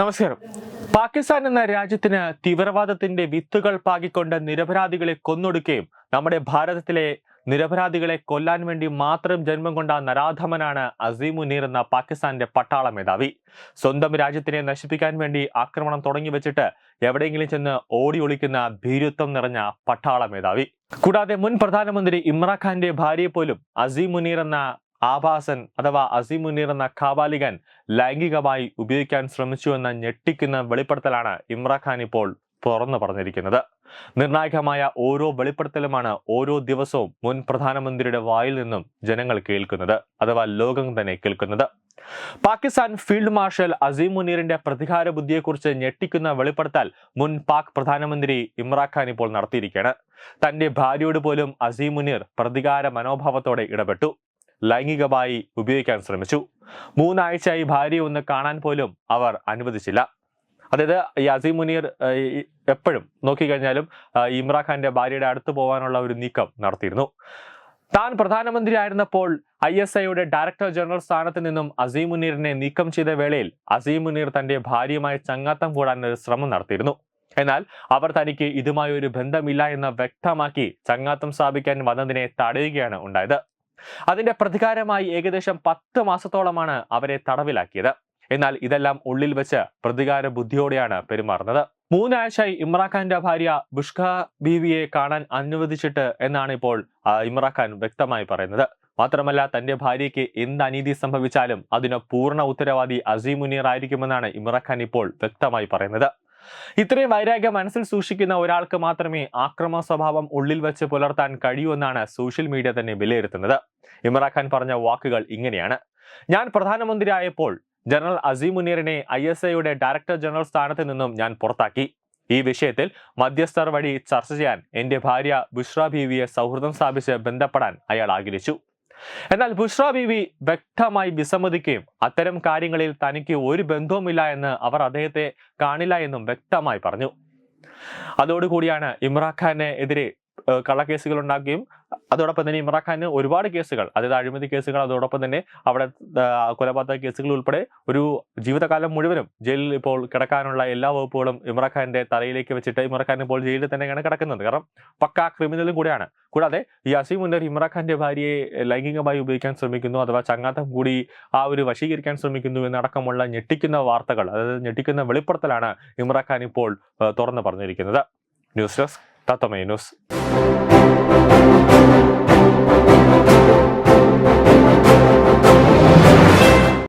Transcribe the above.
നമസ്കാരം. പാകിസ്ഥാൻ എന്ന രാജ്യത്തിന് തീവ്രവാദത്തിന്റെ വിത്തുകൾ പാകിക്കൊണ്ട് നിരപരാധികളെ കൊന്നൊടുക്കുകയും നമ്മുടെ ഭാരതത്തിലെ നിരപരാധികളെ കൊല്ലാൻ വേണ്ടി മാത്രം ജന്മം കൊണ്ട നരാധമനാണ് അസീമുനീർ എന്ന പാകിസ്ഥാന്റെ പട്ടാള മേധാവി. സ്വന്തം രാജ്യത്തിനെ നശിപ്പിക്കാൻ വേണ്ടി ആക്രമണം തുടങ്ങി വെച്ചിട്ട് എവിടെയെങ്കിലും ചെന്ന് ഓടി ഒളിക്കുന്ന ഭീരുത്വം നിറഞ്ഞ പട്ടാള മേധാവി. കൂടാതെ മുൻ പ്രധാനമന്ത്രി ഇമ്രാൻഖാന്റെ ഭാര്യയെ പോലും അസീം മുനീർ എന്ന ആഭാസൻ അഥവാ അസിമുനീർ എന്ന കാബാലികൻ ലൈംഗികമായി ഉപയോഗിക്കാൻ ശ്രമിച്ചു എന്ന ഞെട്ടിക്കുന്ന വെളിപ്പെടുത്തലാണ് ഇമ്രാഖാൻ ഇപ്പോൾ തുറന്നു പറഞ്ഞിരിക്കുന്നത്. നിർണായകമായ ഓരോ വെളിപ്പെടുത്തലുമാണ് ഓരോ ദിവസവും മുൻ പ്രധാനമന്ത്രിയുടെ വായിൽ നിന്നും ജനങ്ങൾ കേൾക്കുന്നത് അഥവാ ലോകം തന്നെ കേൾക്കുന്നത്. പാകിസ്ഥാൻ ഫീൽഡ് മാർഷൽ അസീം മുനീറിന്റെ പ്രതികാര ബുദ്ധിയെക്കുറിച്ച് ഞെട്ടിക്കുന്ന വെളിപ്പെടുത്തൽ മുൻ പാക് പ്രധാനമന്ത്രി ഇമ്രാൻഖാൻ ഇപ്പോൾ നടത്തിയിരിക്കുകയാണ്. തന്റെ ഭാര്യയോട് പോലും അസീം മുനീർ പ്രതികാര മനോഭാവത്തോടെ ഇടപെട്ടു. ലൈംഗികമായി ഉപയോഗിക്കാൻ ശ്രമിച്ചു. മൂന്നാഴ്ചയായി ഭാര്യയെ ഒന്ന് കാണാൻ പോലും അവർ അനുവദിച്ചില്ല. അതായത് ഈ അസീം മുനീർ എപ്പോഴും നോക്കിക്കഴിഞ്ഞാലും ഇമ്രാഖാന്റെ ഭാര്യയുടെ അടുത്ത് പോകാനുള്ള ഒരു നീക്കം നടത്തിയിരുന്നു. താൻ പ്രധാനമന്ത്രി ആയിരുന്നപ്പോൾ ഐ എസ് ഐയുടെ ഡയറക്ടർ ജനറൽ സ്ഥാനത്ത് നിന്നും അസീം മുനീറിനെ നീക്കം ചെയ്ത വേളയിൽ അസീം മുനീർ തന്റെ ഭാര്യയുമായി ചങ്ങാത്തം കൂടാൻ ഒരു ശ്രമം നടത്തിയിരുന്നു. എന്നാൽ അവർ തനിക്ക് ഇതുമായി ഒരു ബന്ധമില്ല എന്ന് വ്യക്തമാക്കി ചങ്ങാത്തം സ്ഥാപിക്കാൻ വന്നതിനെ തടയുകയാണ് ഉണ്ടായത്. അതിന്റെ പ്രതികാരമായി ഏകദേശം പത്ത് മാസത്തോളമാണ് അവരെ തടവിലാക്കിയത്. എന്നാൽ ഇതെല്ലാം ഉള്ളിൽ വെച്ച് പ്രതികാര ബുദ്ധിയോടെയാണ് പെരുമാറുന്നത്. മൂന്നാഴ്ചയായി ഇമ്രാഖാന്റെ ഭാര്യ ബുഷ്ക ബീവിയെ കാണാൻ അനുവദിച്ചിട്ട് എന്നാണ് ഇപ്പോൾ ഇമ്രാഖാൻ വ്യക്തമായി പറയുന്നത്. മാത്രമല്ല തന്റെ ഭാര്യയ്ക്ക് എന്ത് അനീതി സംഭവിച്ചാലും അതിന് പൂർണ ഉത്തരവാദി അസീമുനീർ ആയിരിക്കുമെന്നാണ് ഇമ്രാഖാൻ ഇപ്പോൾ വ്യക്തമായി പറയുന്നത്. ഇത്രയും വൈരാഗ്യം മനസ്സിൽ സൂക്ഷിക്കുന്ന ഒരാൾക്ക് മാത്രമേ ആക്രമ സ്വഭാവം ഉള്ളിൽ വെച്ച് പുലർത്താൻ കഴിയൂ എന്നാണ് സോഷ്യൽ മീഡിയ തന്നെ വിലയിരുത്തുന്നത്. ഇമ്രാൻഖാൻ പറഞ്ഞ വാക്കുകൾ ഇങ്ങനെയാണ്. ഞാൻ പ്രധാനമന്ത്രിയായപ്പോൾ ജനറൽ അസീം മുനീറിനെ ഐ എസ് ഐയുടെ ഡയറക്ടർ ജനറൽ സ്ഥാനത്ത് നിന്നും ഞാൻ പുറത്താക്കി. ഈ വിഷയത്തിൽ മധ്യസ്ഥർ വഴി ചർച്ച ചെയ്യാൻ എന്റെ ഭാര്യ ബുഷ്ര ബീവിയെ സൗഹൃദം സ്ഥാപിച്ച് ബന്ധപ്പെടാൻ അയാൾ ആഗ്രഹിച്ചു. എന്നാൽ ബുഷ്ര ബീവി വ്യക്തമായി വിസമ്മതിക്കുകയും അത്തരം കാര്യങ്ങളിൽ തനിക്ക് ഒരു ബന്ധവുമില്ല എന്ന് അവർ അദ്ദേഹത്തെ കാണില്ല എന്നും വ്യക്തമായി പറഞ്ഞു. അതോടുകൂടിയാണ് ഇമ്രാൻഖാനെ എതിരെ ഏഹ്, കള്ളക്കേസുകൾ ഉണ്ടാക്കുകയും അതോടൊപ്പം തന്നെ ഇമ്രാഖാന് ഒരുപാട് കേസുകൾ അതായത് അഴിമതി കേസുകൾ അതോടൊപ്പം തന്നെ അവിടെ കൊലപാതക കേസുകൾ ഉൾപ്പെടെ ഒരു ജീവിതകാലം മുഴുവനും ജയിലിൽ ഇപ്പോൾ കിടക്കാനുള്ള എല്ലാ വകുപ്പുകളും ഇമ്രാഖാന്റെ തലയിലേക്ക് വെച്ചിട്ട് ഇമ്രാഖാൻ ഇപ്പോൾ ജയിലിൽ തന്നെയാണ് കിടക്കുന്നത്. കാരണം പക്ക ക്രിമിനലും കൂടിയാണ്. കൂടാതെ ഈ അസീം മുന്നർ ഇമ്രാഖാന്റെ ഭാര്യയെ ലൈംഗികമായി ഉപയോഗിക്കാൻ ശ്രമിക്കുന്നു അഥവാ ചങ്ങാത്തം കൂടി ആ ഒരു വശീകരിക്കാൻ ശ്രമിക്കുന്നു എന്നടക്കമുള്ള ഞെട്ടിക്കുന്ന വാർത്തകൾ അതായത് ഞെട്ടിക്കുന്ന വെളിപ്പെടുത്തലാണ് ഇമ്രാഖാൻ ഇപ്പോൾ തുറന്നു പറഞ്ഞിരിക്കുന്നത്. News desk തത്തമേ news